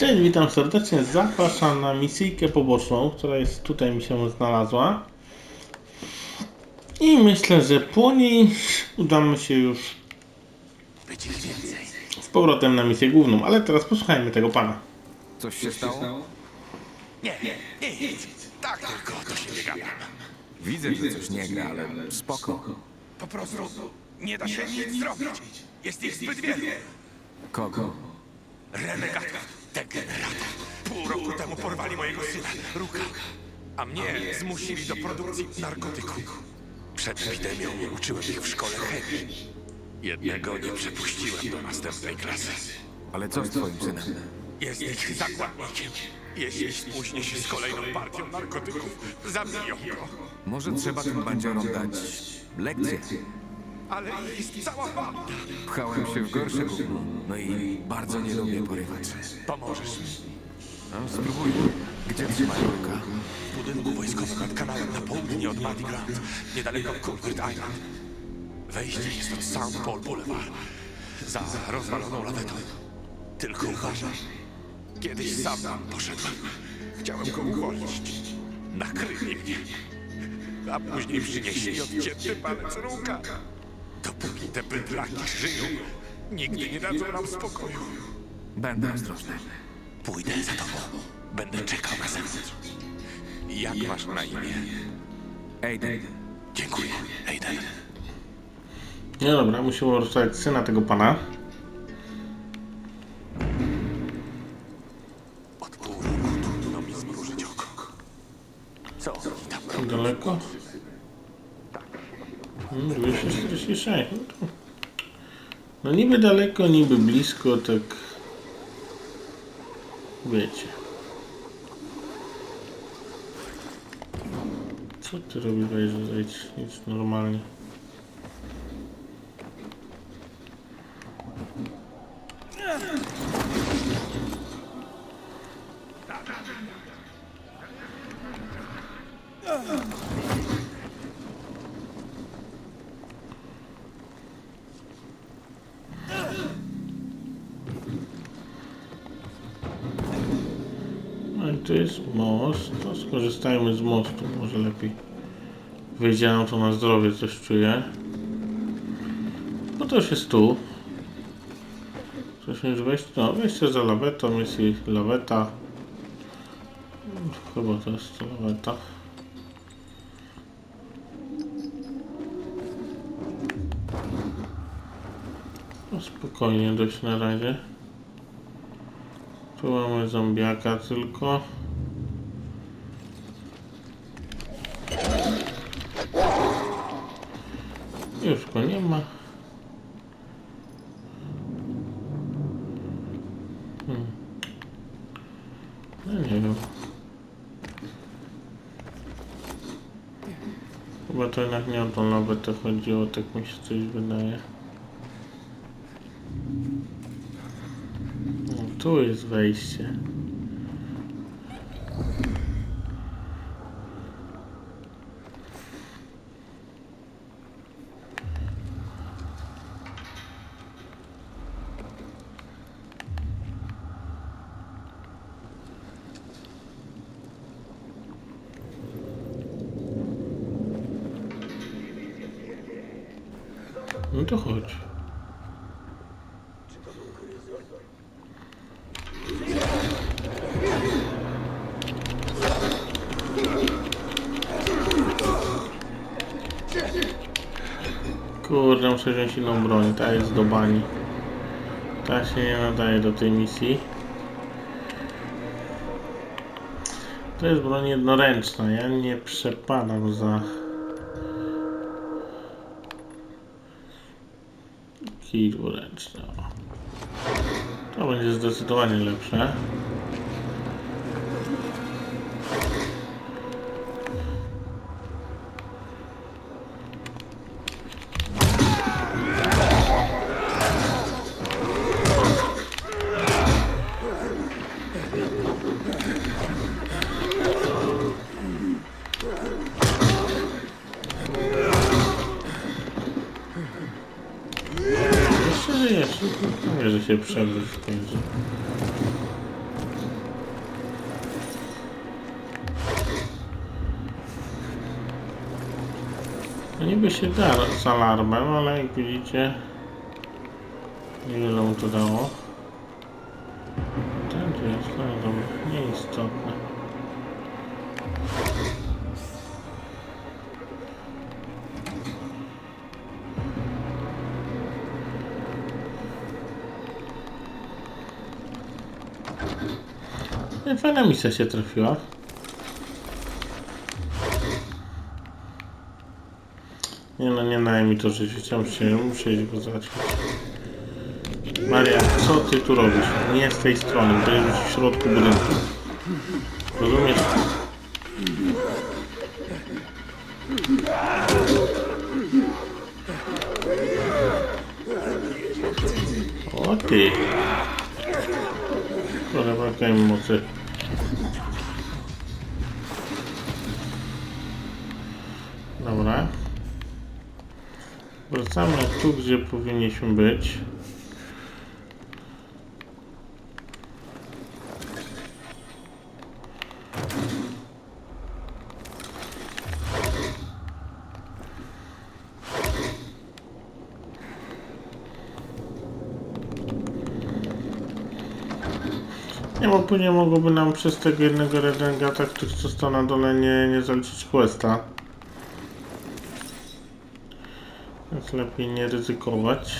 Cześć, witam serdecznie. Zapraszam na misyjkę poboczną, która jest tutaj mi się znalazła. I myślę, że po niej udamy się już z powrotem na misję główną. Ale teraz posłuchajmy tego pana. Coś się stało? Nie, nie, nic. Tak tylko do siebie gadam. Widzę, że coś nie gra, ale spoko. Po prostu nie da się nic zrobić. Jest ich zbyt wielu. Kogo? Renegatów, degeneratów. Pół roku temu porwali mojego syna, Ruka. A mnie zmusili do produkcji narkotyków. Przed epidemią uczyłem ich w szkole chemii. Jednego nie przepuściłem do następnej klasy. Ale co z twoim synem? Jest ich zakładnikiem. Jeśli spóźni się z kolejną partią narkotyków, zabiją go. Może trzeba tym bandziorom dać lekcję? Ale jest cała banda. Pchałem się w gorsze gówno. No i bardzo nie lubię porywać. Pomożesz mi. No, spróbuj. Gdzie trzymają Luka? W budynku wojskowym nad kanałem na południe od Mardi Gras, niedaleko Concord Island. Wejście jest od St. Paul Boulevard, za rozwaloną lawetą. Tylko uważaj. Kiedyś sam tam poszedłem. Chciałem go uwolnić. Nakryli mnie. A później przynieśli odcięty palec ruka. Dopóki te bydlaki żyją, nigdy nie dadzą nam spokoju. Będę ostrożny. Pójdę za tobą. Będę czekał na zewnątrz. Jak masz na imię? Aiden, Dziękuję, Aiden. No dobra, musimy rozstać syna tego pana. Od pół roku trudno mi zmrużyć oko. Co oni tam robią? Daleko? Hmm, 246. No, no niby daleko, niby blisko, tak... Wiecie. Co ty robisz, że nic normalnie? To skorzystajmy z mostu, może lepiej. Wyjdzie nam to na zdrowie, coś czuję. No to już jest tu. Coś już wejść, no wejście za lawetą, jest i laweta. Chyba to jest to laweta. No spokojnie dość na razie. Tu mamy zombiaka tylko. Go nie ma. Hmm. No nie wiem. Chyba to jednak nie o tą lawetę chodziło, tak mi się coś wydaje. No, tu jest wejście. No to chodź. Kurde, muszę wziąć inną broń. Ta jest do bani. Ta się nie nadaje do tej misji. To jest broń jednoręczna. Ja nie przepadam za... O. To będzie zdecydowanie lepsze. się przeżyć w tej. No niby się da z alarmem, ale jak widzicie niewiele mu to dało. Ten tu jest, no dobra, nieistotne. Fajna misja się trafiła. Nie no, nie daje mi to żyć, chciałem się, muszę iść go załatwić. Maria, co ty tu robisz? Nie z tej strony, to jest w środku budynku. Rozumiesz? O ty! Trochę brakuje mocy. Wracamy tu, gdzie powinniśmy być. Nie, bo później mogłoby nam przez tego jednego redengata, który co stał na dole, nie, nie zaliczyć questa. Lepiej nie ryzykować.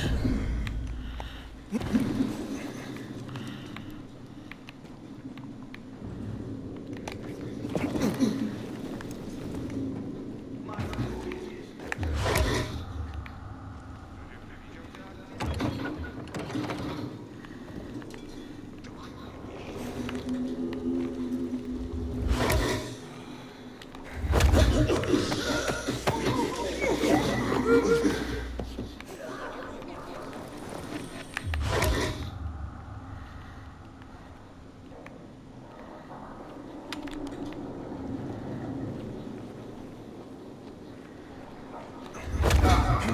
No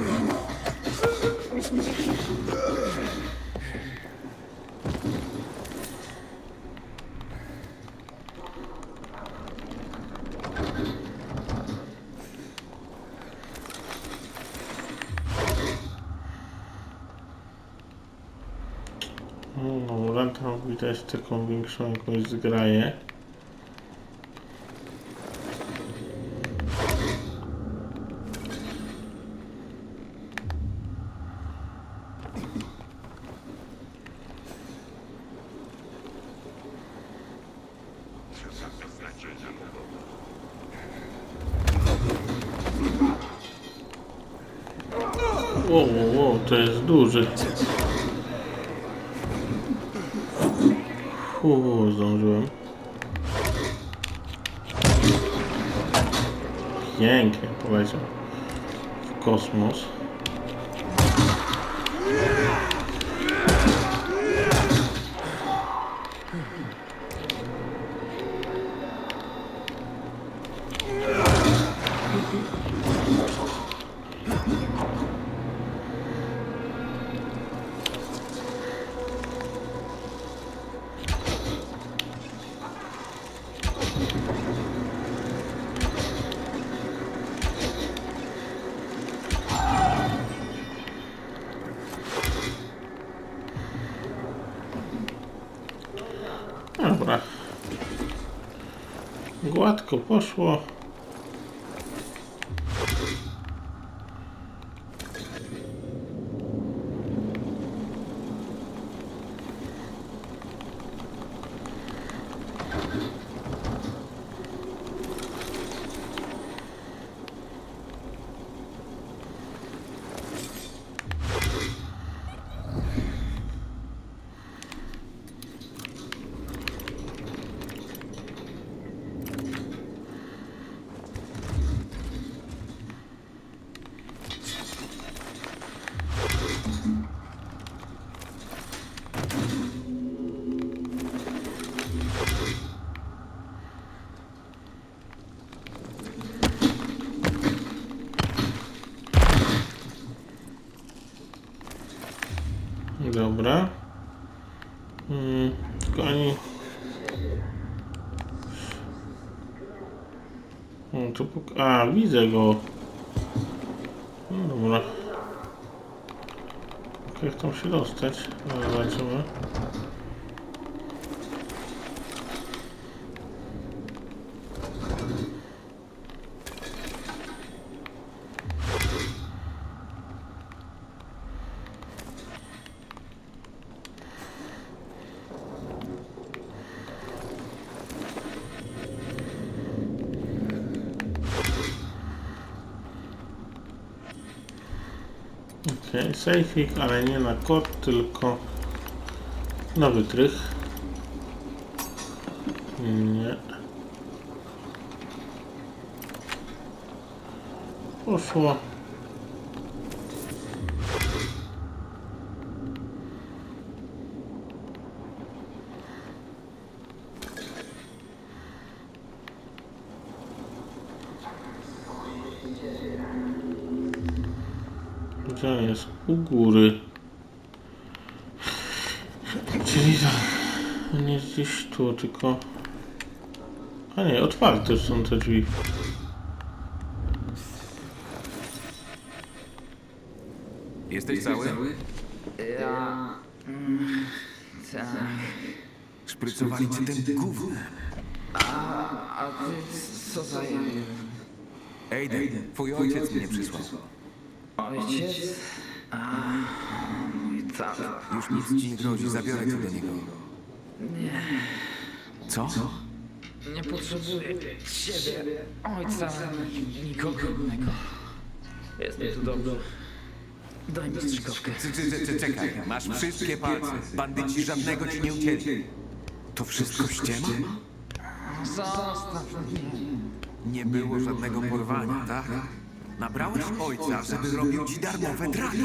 tam widać taką większą jakąś zgraję. Wow, wow, wow, to jest duży. Uuu, zdążyłem. Pięknie poleciał w kosmos. Gładko poszło. Mm, tylko oni... No, tu pok- A, widzę go. No dobra. Jak tam się dostać? No, Zobaczymy. Okej, sejfik, ale nie na kod, tylko na wytrych. Nie. Poszło. Gdzie on jest? U góry. Czyli to nie jest gdzieś tu, tylko... A nie, otwarte są te drzwi. Jesteś cały? Ja... mm, Tak... Szprycowali cię tym gównem. A ty co za... Aiden, twój ojciec mnie przysłał. Ojciec? A... Mój. Już nic ci nie grozi, zabiorę cię do niego. Nie... Co? Nie potrzebuję ciebie, ojca, nikogo innego. Jestem tu dobrze. Daj mi strzykawkę. Czy, czy, czy, czy, czekaj, masz wszystkie palce. Bandyci żadnego ci nie ucięli. To wszystko ściema? Zostaw mnie. Nie było żadnego porwania, tak? Nabrałeś ojca, żeby robił ci darmowe dragi.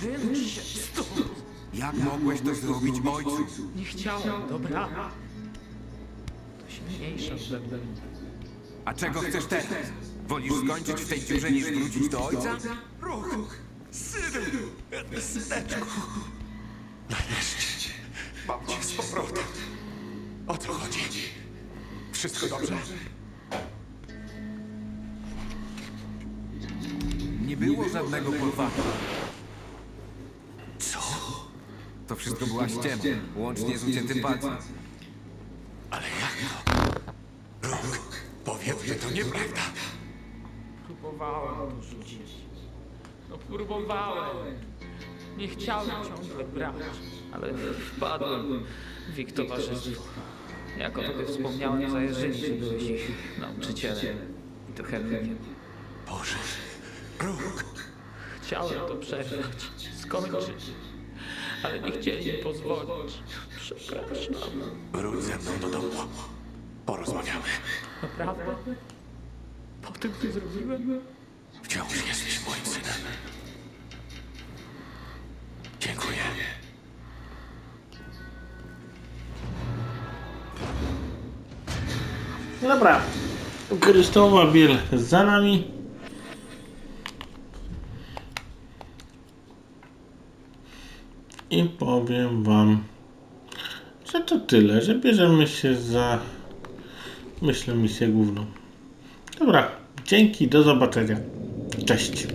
Wymknij się stąd. Jak mogłeś to zrobić ojcu? Nie chciałem, dobra? To silniejsze ode mnie. A czego chcesz teraz? Wolisz skończyć w tej dziurze niż wrócić do ojca? Ruch! Synu! Syneczku! Nareszcie mam cię z powrotem. O co chodzi? Wszystko dobrze? Nie było żadnego porwania. Co? To wszystko była ściema, łącznie z uciętym palcem. Ale jak to? Ruch, powiedz, że to nieprawda. Próbowałem to rzucić. No próbowałem. Nie chciałem ciągle brać, ale wpadłem w ich towarzystwo. Jak o tobie wspomniałem, zajarzyli, że byłeś ich nauczycielem i to chemikiem. Boże, Ruch, Chciałem to przerwać, skończyć, ale nie chcieli mi pozwolić. Przepraszam. wróć ze mną do domu. Porozmawiamy. Naprawdę? Po tym, co zrobiłem? Wciąż jesteś moim synem. Dziękuję. Dobra. Kryształowa biel za nami. I powiem wam, że to tyle, że bierzemy się za, myślę, misję główną. Dobra, dzięki, do zobaczenia. Cześć.